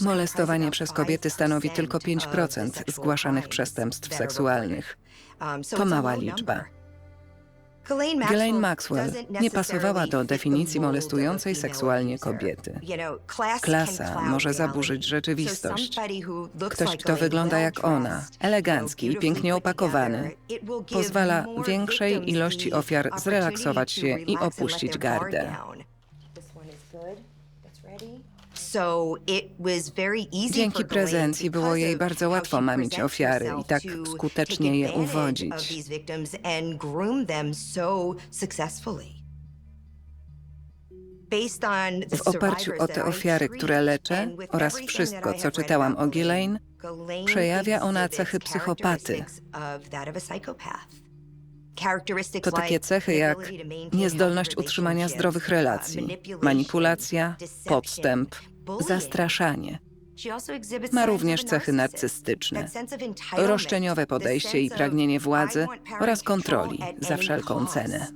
Molestowanie przez kobiety stanowi tylko 5% zgłaszanych przestępstw seksualnych. To mała liczba. Ghislaine Maxwell nie pasowała do definicji molestującej seksualnie kobiety. Klasa może zaburzyć rzeczywistość. Ktoś, kto wygląda jak ona, elegancki i pięknie opakowany, pozwala większej ilości ofiar zrelaksować się i opuścić gardę. Dzięki prezencji było jej bardzo łatwo mamić ofiary i tak skutecznie je uwodzić. W oparciu o te ofiary, które leczę oraz wszystko, co czytałam o Ghislaine, przejawia ona cechy psychopaty. To takie cechy jak niezdolność utrzymania zdrowych relacji, manipulacja, podstęp, zastraszanie. Ma również cechy narcystyczne, roszczeniowe podejście i pragnienie władzy oraz kontroli za wszelką cenę.